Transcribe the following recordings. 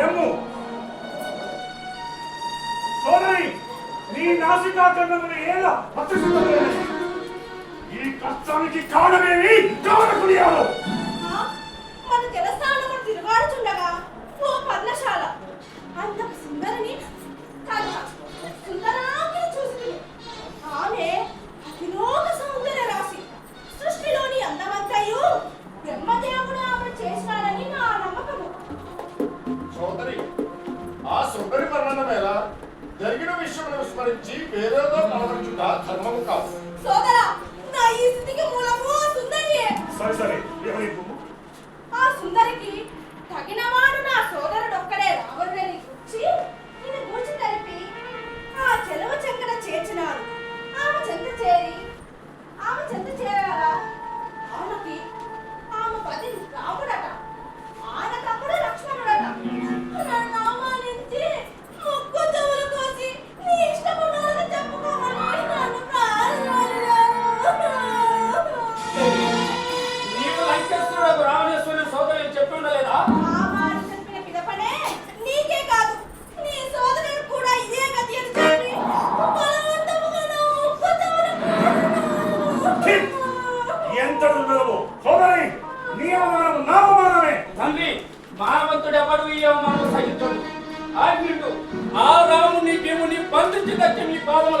mesmo పేరేదో కలవరించుట ధర్మము కాదు. సోదరా నా ఈ స్థితికి మూలము సుందరియే. సరే సరే ఎవరి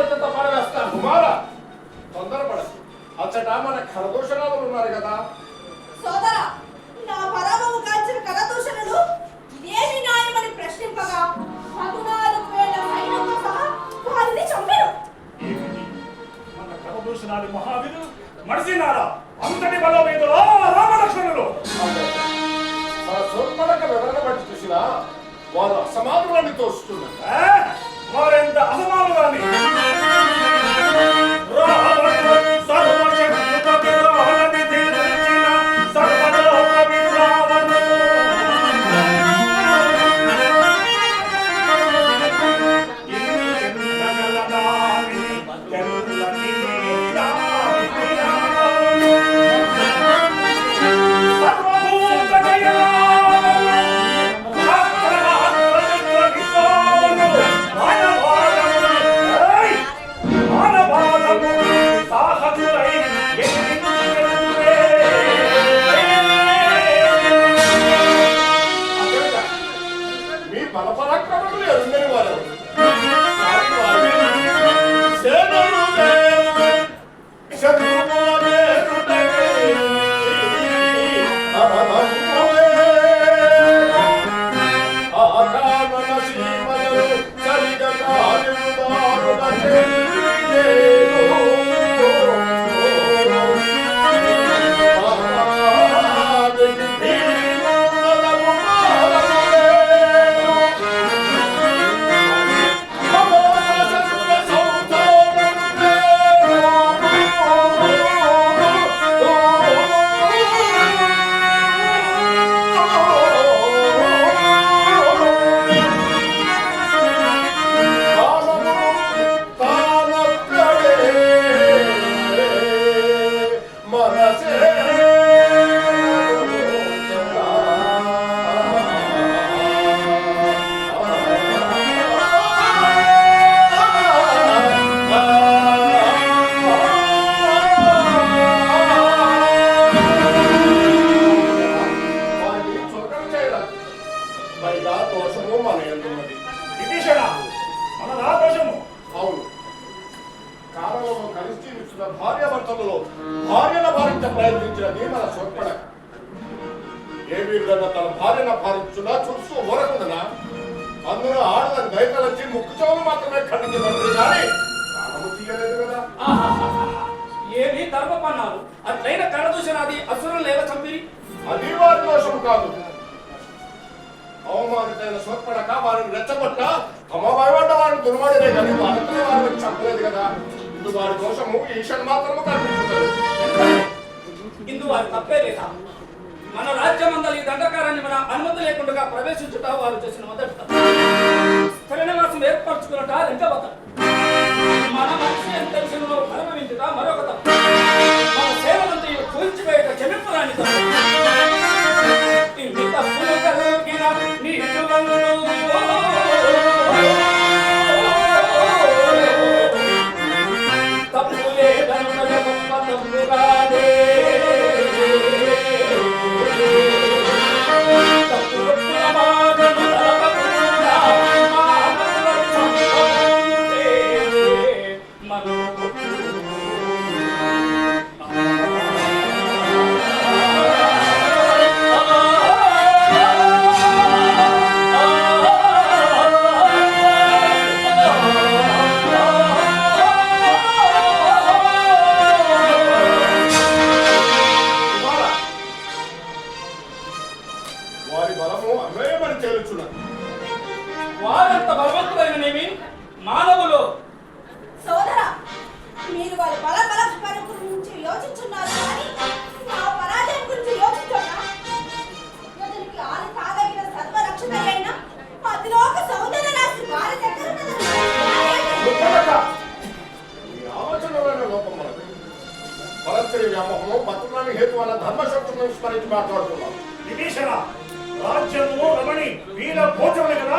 కుమారుల కింద పడవేస్తాను కుమార తొందరపడ అచ్చట మన ఖరదూషణాలు ఉన్నారు కదా. సోదర నా పరమము కాల్చిన కరదూషణలు ఇదేమి న్యాయమని ప్రశ్నింపగా పదునాలుగు వేల సైన్యంతో సహా మన కరదూషణాలు మహావీరు మడిసినారా? అంతటి బలవేదులు రామలక్ష్మణులు. మన సోర్పడక వివరణ బట్టి చూసినా వారు అసమానులని తోస్తున్నారు. వారెంత అసమానుగాని para falar com o brasileiro, primeiro agora. Yeah. పడక వారిని రెచ్చగొట్ట. అమ్మవాడు వాడిని దుర్వాడినే కానీ వాళ్ళకి వారు చెప్పలేదు కదా. ఇందు వారి కోసము ఈశాన్ మాత్రము కనిపిస్తారు ఇందు వారి తప్పే లేదా? మన రాజ్యం అందరి ఈ దండకారాన్ని మన అనుమతి లేకుండా ప్రవేశించుట వారు చేసిన మొదటి స్థిర నివాసం ఏర్పరచుకున్నట రెండవ మన మనిషి ఎంత తెలుసులో అనుభవించుట మరొక తప్పు. మన సేవలంతా కూల్చివేయట రాని తప్పు. ఇన్ని తప్పులు కలిగిన నీచులను తేలుచున్నది వారంత బలవంతులైననేమి మానవులు. సోదరా మీరు వాళ్ళ బల బల పరం గురించి యోచించున్నారు కానీ నా పరాజయం గురించి యోచించరా అతనికి ఆలు కాదగిన సర్వరక్షణ అయిన పదిలోక సౌందర్య రాశి వారి దగ్గర పరస్త్రీ వ్యామోహము పత్రులని హేతువన్న ధర్మశక్తులను స్మరించి మాట్లాడుతున్నాం. విభీషణ రాజ్యము రమణి వీళ్ళ భోజనం కదా?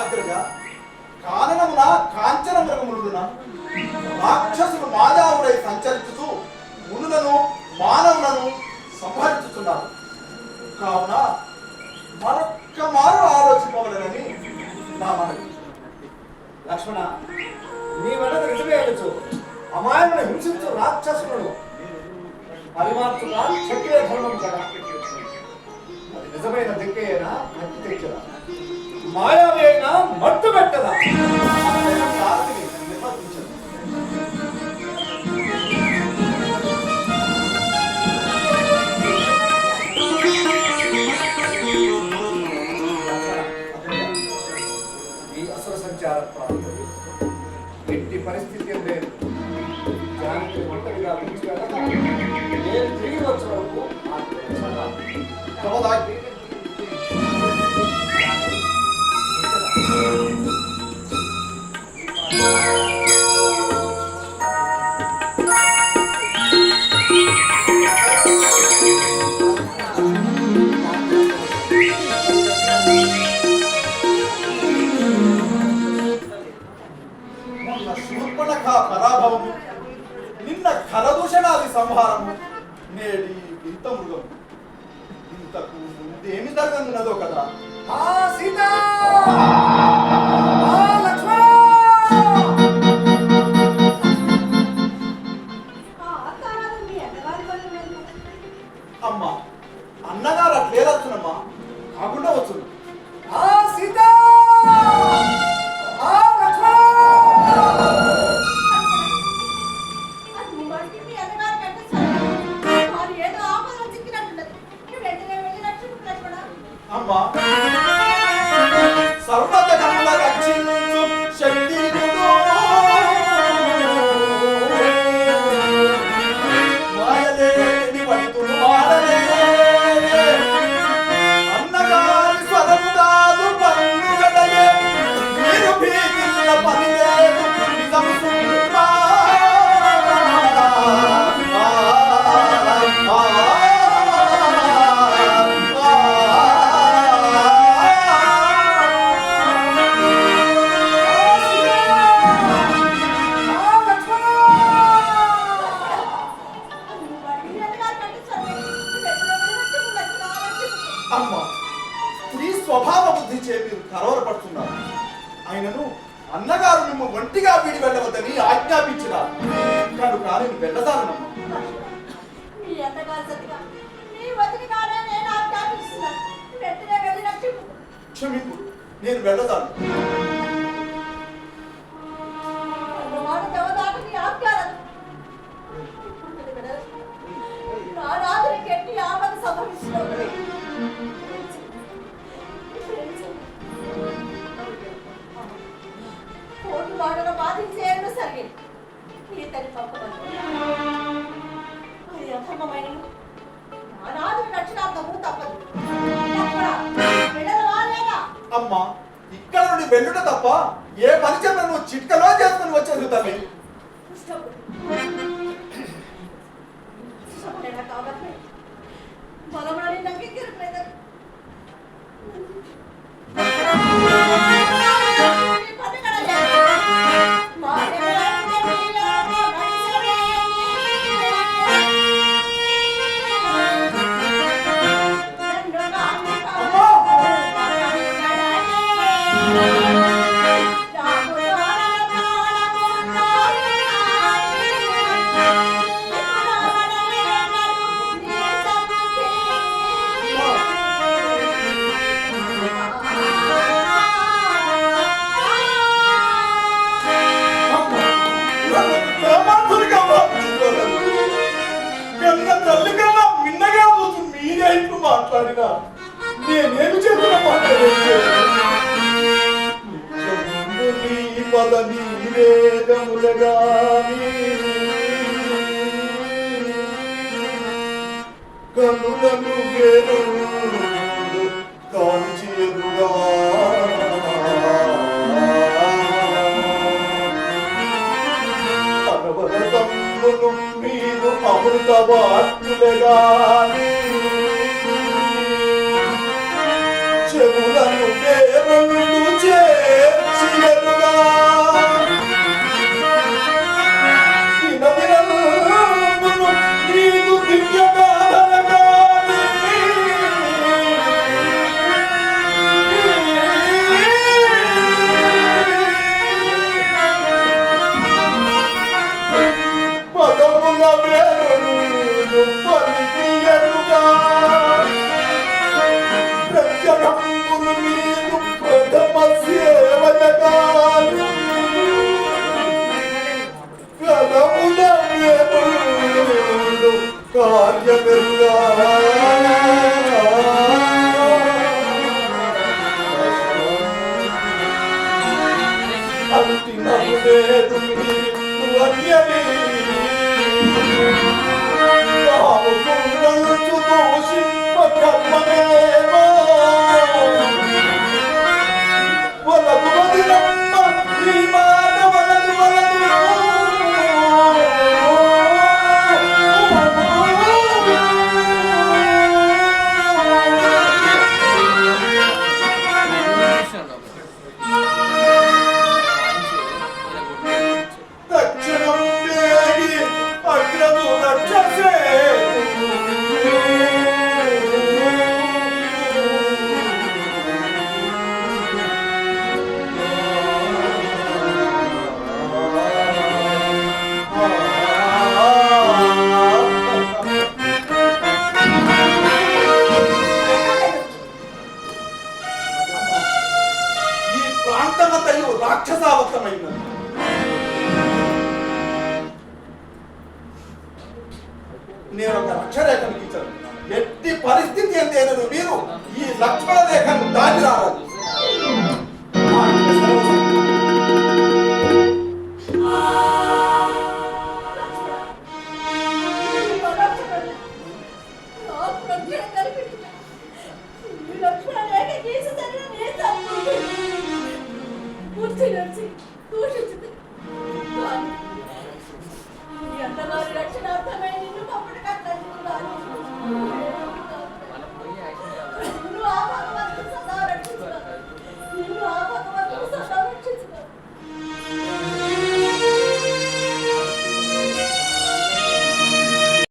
అక్కడగా కాననమున కాంచన మృగములున రాక్షసులు మాదావుడై సంచరించుతూ మునులను మానవులను సంహరించుతున్నారు కావున మరొక్క మారు ఆలోచింపవలనని నా మనవి లక్ష్మణ నీ వల్ల తెలిసివేయవచ్చు అమాయకులను హింసించు రాక్షసులను. పరిమార్చుగా చక్రీయ ధర్మం కదా. ನಿಜమైన ದಿಕ್ಕೆಯೇನ ಅತಿ ಮಾಯವೇನ ಮಟ್ಟು ಬೆಟ್ಟದ క్షమింపు నేను వెళ్ళదాను చిట్కలో చేసుకుని వచ్చేది తల్లి బలబడి నగ్గి Lord. Ultimamente, tu mi, tu a